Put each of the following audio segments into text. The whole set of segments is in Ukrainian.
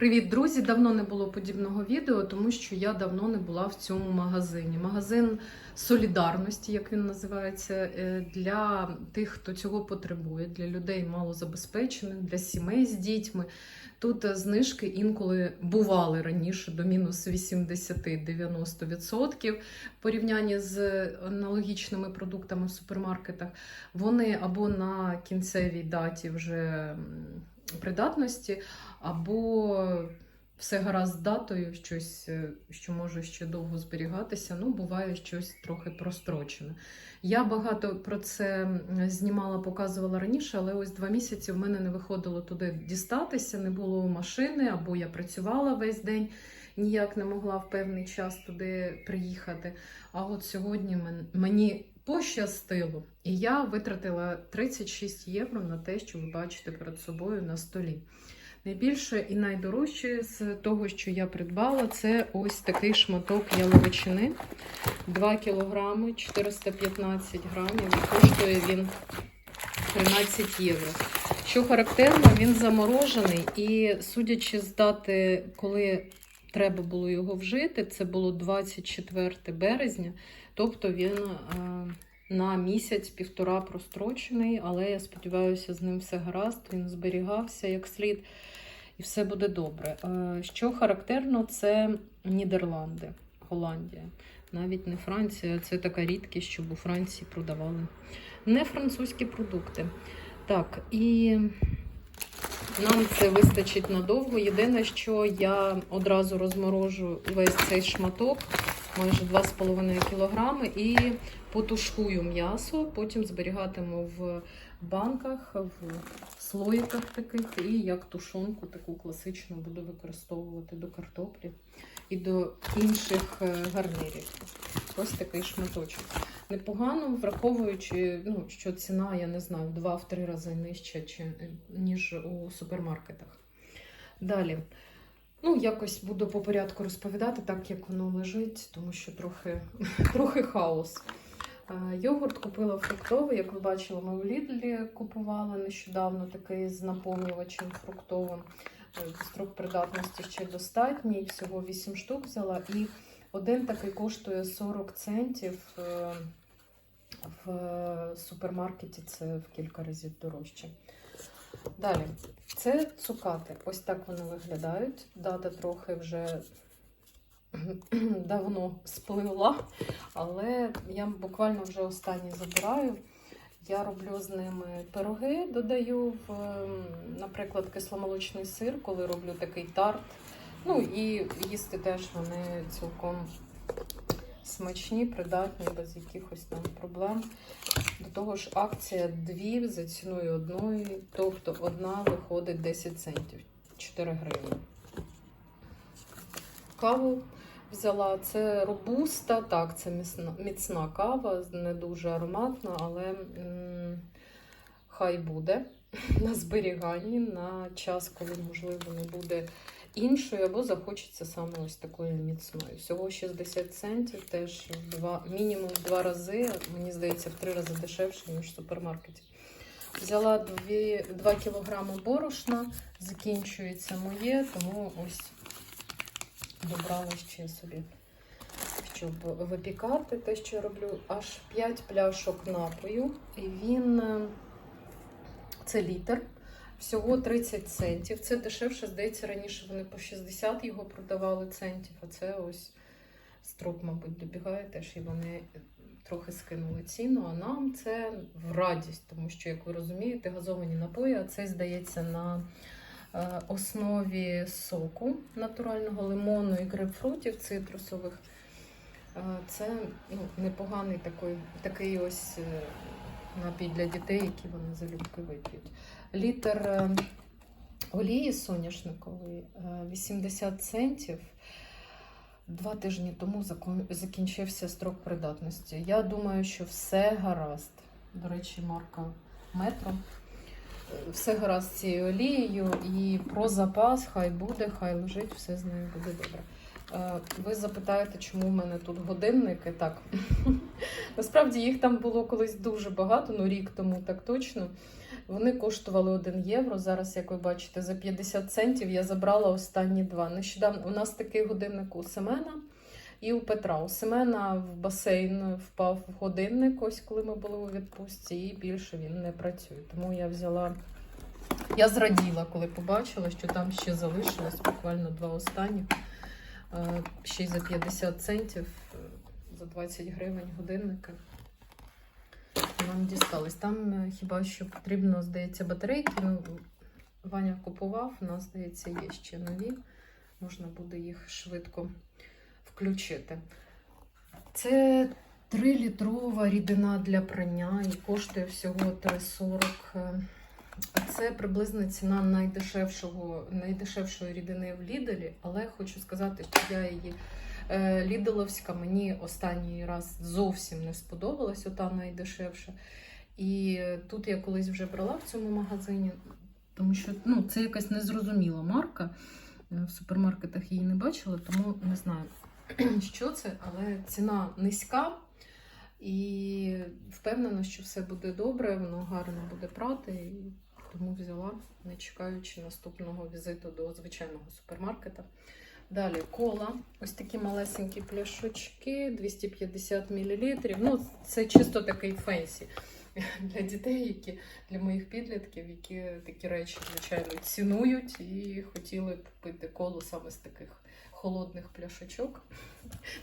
Привіт, друзі! Давно не було подібного відео, тому що я давно не була в цьому магазині. Магазин солідарності, як він називається, е, для тих, хто цього потребує, для людей малозабезпечених, для сімей з дітьми. Тут е, знижки інколи бували раніше до мінус 80-90% в порівнянні з аналогічними продуктами в супермаркетах. Вони або на кінцевій даті вже придатності, або все гаразд з датою, щось, е, що може ще довго зберігатися. Ну, буває щось трохи прострочене. Я багато про це знімала, показувала раніше, але ось два місяці в мене не виходило туди дістатися, не було машини, або я працювала весь день. Ніяк не могла в певний час туди приїхати. А от сьогодні мені пощастило, і я витратила 36 євро на те, що ви бачите перед собою на столі. Найбільше і найдорожче з того, що я придбала, це ось такий шматок яловичини. 2 кілограми, 415 грамів. Коштує він 13 євро. Що характерно, він заморожений, і судячи з дати, коли треба було його вжити, це було 24 березня, тобто він е, на місяць-півтора прострочений, але я сподіваюся, з ним все гаразд, він зберігався як слід, і все буде добре. Е, Що характерно, це Нідерланди, Голландія. Навіть не Франція, це така рідкість, щоб у Франції продавали не французькі продукти. Так, і нам це вистачить надовго. Єдине, що я одразу розморожу весь цей шматок, майже 2,5 кг, і потушкую м'ясо, потім зберігатиму в банках, в слоїках таких, і як тушонку таку класичну буду використовувати до картоплі і до інших е, гарнірів. Ось такий шматочок. Непогано, враховуючи, ну, що ціна, я не знаю, в 2-3 рази нижча, чи, ніж у супермаркетах. Далі. Ну, якось буду по порядку розповідати, так як воно лежить, тому що трохи, трохи хаос. Е, Йогурт купила фруктовий, як ви бачили, ми у Лідлі купували нещодавно такий з наповнювачем фруктовим. Е, Строк придатності ще достатній, всього 8 штук взяла. І один такий коштує 40 центів. Е, В супермаркеті це в кілька разів дорожче. Далі, це цукати. Ось так вони виглядають. Дата трохи вже давно спливла, але я буквально вже останні забираю. Я роблю з ними пироги, додаю в, ем, наприклад, кисломолочний сир, коли роблю такий тарт. Ну і їсти теж вони цілком смачні, придатні, без якихось там проблем. До того ж, акція дві за ціною одної, тобто одна виходить 10 центів, 4 гривні. Каву взяла це робуста, так, це міцна, міцна кава, не дуже ароматна, але м, хай буде на зберіганні на час, коли, можливо, не буде іншої, або захочеться саме ось такої міцної. Всього 60 центів, теж в два, мінімум в два рази, мені здається, в три рази дешевше, ніж в супермаркеті. Взяла 2, 2 кілограми борошна, закінчується моє, тому ось добрала ще собі, щоб випікати те, що я роблю, аж 5 пляшок напою. І він е, це літр. Всього 30 центів. Це дешевше, здається, раніше вони по 60 його продавали центів, а це ось строп, мабуть, добігає теж, і вони трохи скинули ціну. А нам це в радість, тому що, як ви розумієте, газовані напої, а це здається на е, основі соку натурального лимону і грейпфрутів цитрусових. Е, Це ну, непоганий такий, такий ось е, напій для дітей, які вони залюбки вип'ють. Літр е, олії соняшникової е, 80 центів. Два тижні тому закінчився строк придатності. Я думаю, що все гаразд. До речі, марка Метро. Е, Все гаразд з цією олією і про запас хай буде, хай лежить, все з нею буде добре. Е, Ви запитаєте, чому в мене тут годинники? Так. Насправді їх там було колись дуже багато, ну рік тому так точно. Вони коштували 1 євро. Зараз, як ви бачите, за 50 центів я забрала останні два. Нещодавно у нас такий годинник у Семена і у Петра. У Семена в басейн впав годинник, ось коли ми були у відпустці, і більше він не працює. Тому я взяла. Я зраділа, коли побачила, що там ще залишилось буквально два останні. Е, Ще й за 50 центів, е, за 20 гривень годинники. Нам дістались. Там е, хіба що потрібно, здається, батарейки. Ну, Ваня купував, у нас, здається, є ще нові. Можна буде їх швидко включити. Це 3-літрова рідина для прання і коштує всього 3,40. Е, Це приблизно ціна найдешевшого, найдешевшої рідини в Ліделі, але хочу сказати, що я її Ліделовська мені останній раз зовсім не сподобалась, ота найдешевша. І тут я колись вже брала в цьому магазині, тому що ну, це якась незрозуміла марка. Е, В супермаркетах її не бачила, тому не знаю, що це, але ціна низька. І впевнена, що все буде добре, воно гарно буде прати. І тому взяла, не чекаючи наступного візиту до звичайного супермаркета. Далі кола, ось такі малесенькі пляшочки, 250 мл. Ну, це чисто такий фенсі для дітей, які для моїх підлітків, які такі речі, звичайно, цінують і хотіли б пити колу саме з таких холодних пляшечок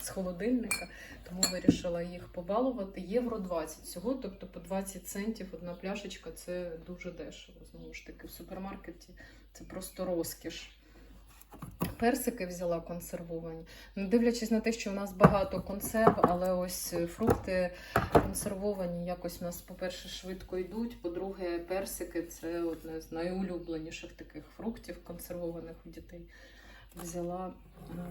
з холодильника. Тому вирішила їх побалувати. Євро 20 всього, тобто по 20 центів одна пляшечка це дуже дешево. Знову ж таки, в супермаркеті це просто розкіш. Персики взяла консервовані. Не дивлячись на те, що в нас багато консерв, але ось фрукти консервовані якось у нас, по-перше, швидко йдуть. По-друге, персики це одне з найулюбленіших таких фруктів консервованих у дітей. Взяла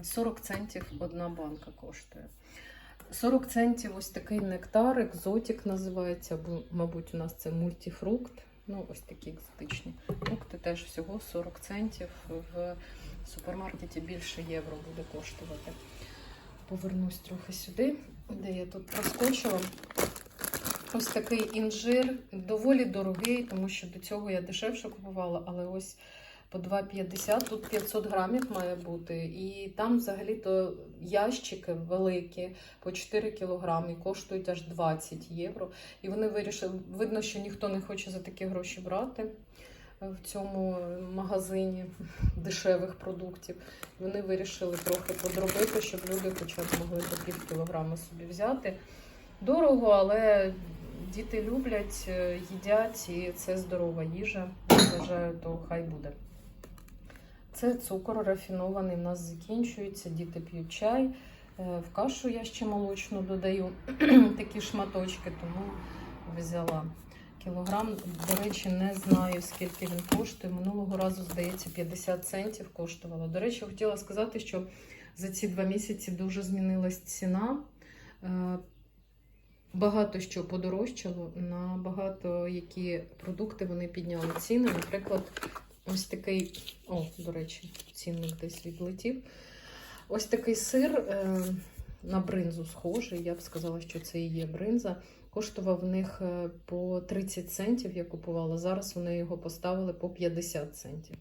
е, 40 центів одна банка коштує. 40 центів ось такий нектар, екзотик називається, мабуть, у нас це мультифрукт. Ну, ось такі екзотичні фрукти теж всього 40 центів. В супермаркеті більше євро буде коштувати. Повернусь трохи сюди, де я тут проскочила. Ось такий інжир, доволі дорогий, тому що до цього я дешевше купувала, але ось по 2,50, тут 500 грамів має бути. І там взагалі-то ящики великі, по 4 кілограми, коштують аж 20 євро. І вони вирішили, видно, що ніхто не хоче за такі гроші брати в цьому магазині дешевих продуктів. Вони вирішили трохи подробити, щоб люди хоча б могли по пів кілограма собі взяти. Дорого, але діти люблять, е, їдять, і це здорова їжа. Я Вважаю, то хай буде. Це цукор рафінований, в нас закінчується, діти п'ють чай. Е, В кашу я ще молочну додаю такі шматочки, тому взяла кілограм. До речі, не знаю, скільки він коштує. Минулого разу, здається, 50 центів коштувало. До речі, хотіла сказати, що за ці два місяці дуже змінилась ціна. Е, Багато що подорожчало, на багато які продукти вони підняли ціни. Наприклад, ось такий, о, до речі, цінник десь відлетів. Ось такий сир е, на бринзу схожий. Я б сказала, що це і є бринза. Коштував в них е, по 30 центів, я купувала. Зараз вони його поставили по 50 центів.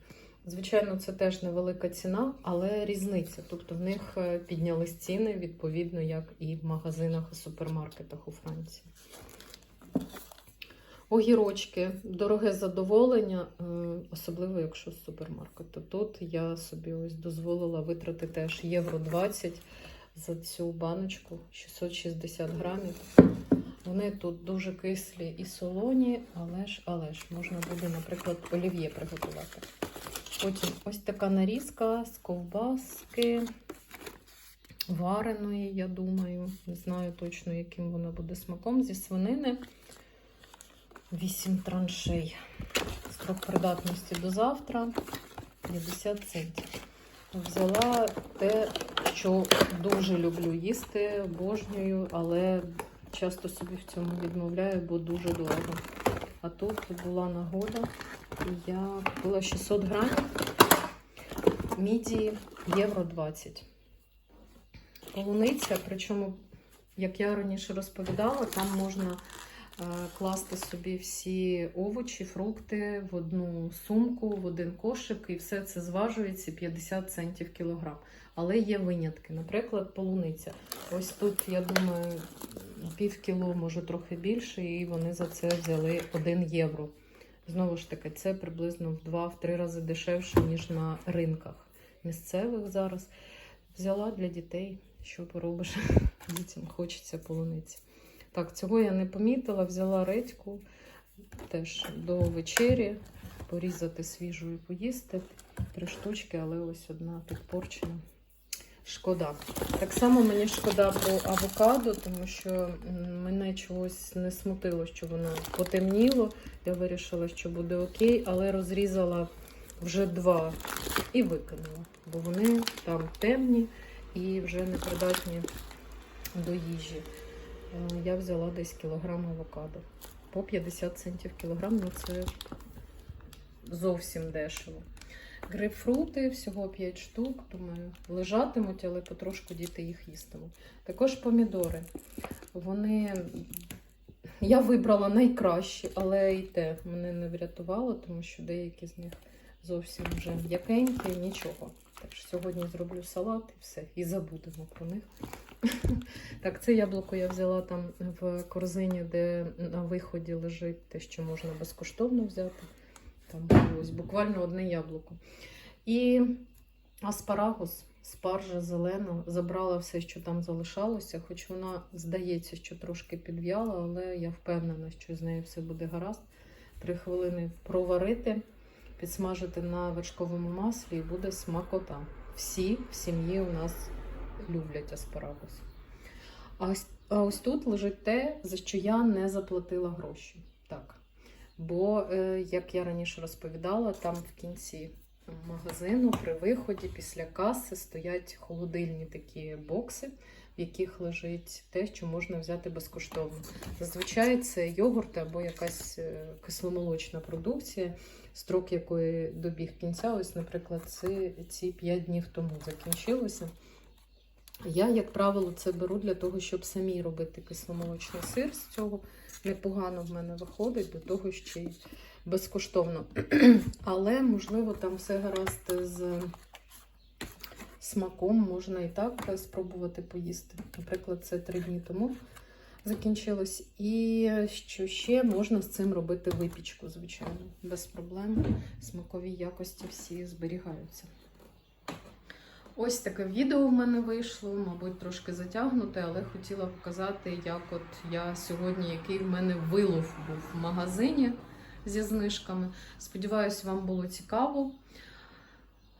Звичайно, це теж невелика ціна, але різниця. Тобто в них е, піднялись ціни відповідно, як і в магазинах і супермаркетах у Франції. Огірочки, дороге задоволення, е, особливо якщо з супермаркету. Тут я собі ось дозволила витрати теж євро 20 за цю баночку 660 грамів. Вони тут дуже кислі і солоні, але ж, але ж можна буде, наприклад, олів'є приготувати. Потім ось така нарізка з ковбаски вареної, я думаю. Не знаю точно, яким вона буде смаком. Зі свинини 8 траншей. Строк придатності до завтра 50 центів. Взяла те, що дуже люблю їсти, обожнюю, але часто собі в цьому відмовляю, бо дуже дорого. А тут була нагода, я купила 600 грамів мідії євро 20. Полуниця, причому, як я раніше розповідала, там можна класти собі всі овочі, фрукти в одну сумку, в один кошик, і все це зважується 50 центів кілограм. Але є винятки. Наприклад, полуниця. Ось тут, я думаю, пів кіло, може трохи більше, і вони за це взяли 1 євро. Знову ж таки, це приблизно в 2-3 рази дешевше, ніж на ринках місцевих зараз. Взяла для дітей, що поробиш, дітям хочеться полуниці. Так, цього я не помітила, взяла редьку теж до вечері, порізати свіжу і поїсти. Три штучки, але ось одна підпорчена. Шкода. Так само мені шкода по авокадо, тому що мене чогось не смутило, що воно потемніло. Я вирішила, що буде окей, але розрізала вже два і викинула, бо вони там темні і вже не придатні до їжі. Е, Я взяла десь кілограм авокадо. По 50 центів кілограм, ну це зовсім дешево. Грейпфрути, всього 5 штук, думаю, лежатимуть, але потрошку діти їх їстимуть. Також помідори. Вони. Я вибрала найкращі, але і те мене не врятувало, тому що деякі з них зовсім вже м'якенькі, нічого. Так що сьогодні зроблю салат і все, і забудемо про них. Так, це яблуко я взяла там в корзині, де на виході лежить те, що можна безкоштовно взяти. Там ось буквально одне яблуко. І аспарагус, спаржа зелена, забрала все, що там залишалося, хоч вона здається, що трошки підв'яла, але я впевнена, що з нею все буде гаразд. Три хвилини проварити, підсмажити на вершковому маслі і буде смакота. Всі в сім'ї у нас люблять аспарагус. А ось, а ось тут лежить те, за що я не заплатила гроші. Так. Бо, е, як я раніше розповідала, там в кінці магазину при виході після каси стоять холодильні такі бокси, в яких лежить те, що можна взяти безкоштовно. Зазвичай це йогурт або якась е, кисломолочна продукція, строк якої добіг кінця. Ось, наприклад, ці, ці 5 днів тому закінчилося. Я, як правило, це беру для того, щоб самі робити кисломолочний сир з цього. Непогано в мене виходить, до того ще й безкоштовно. Але, можливо, там все гаразд з смаком, можна і так спробувати поїсти. Наприклад, це три дні тому закінчилось. І що ще можна з цим робити випічку, звичайно, без проблем. Смакові якості всі зберігаються. Ось таке відео в мене вийшло, мабуть, трошки затягнуте, але хотіла показати, як от я сьогодні, який в мене вилов був в магазині зі знижками. Сподіваюсь, вам було цікаво.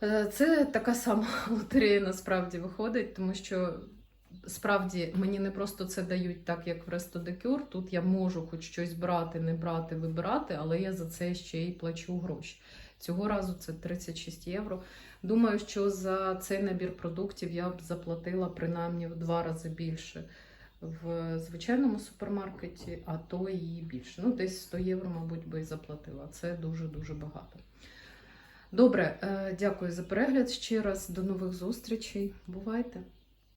Е, Це така сама лотерея насправді виходить, тому що справді мені не просто це дають так, як в Рестодекюр. Тут я можу хоч щось брати, не брати, вибирати, але я за це ще й плачу гроші. Цього разу це 36 євро. Думаю, що за цей набір продуктів я б заплатила принаймні в два рази більше в звичайному супермаркеті, а то і більше. Ну, десь 100 євро, мабуть, би і заплатила. Це дуже-дуже багато. Добре, е, дякую за перегляд ще раз. До нових зустрічей. Бувайте!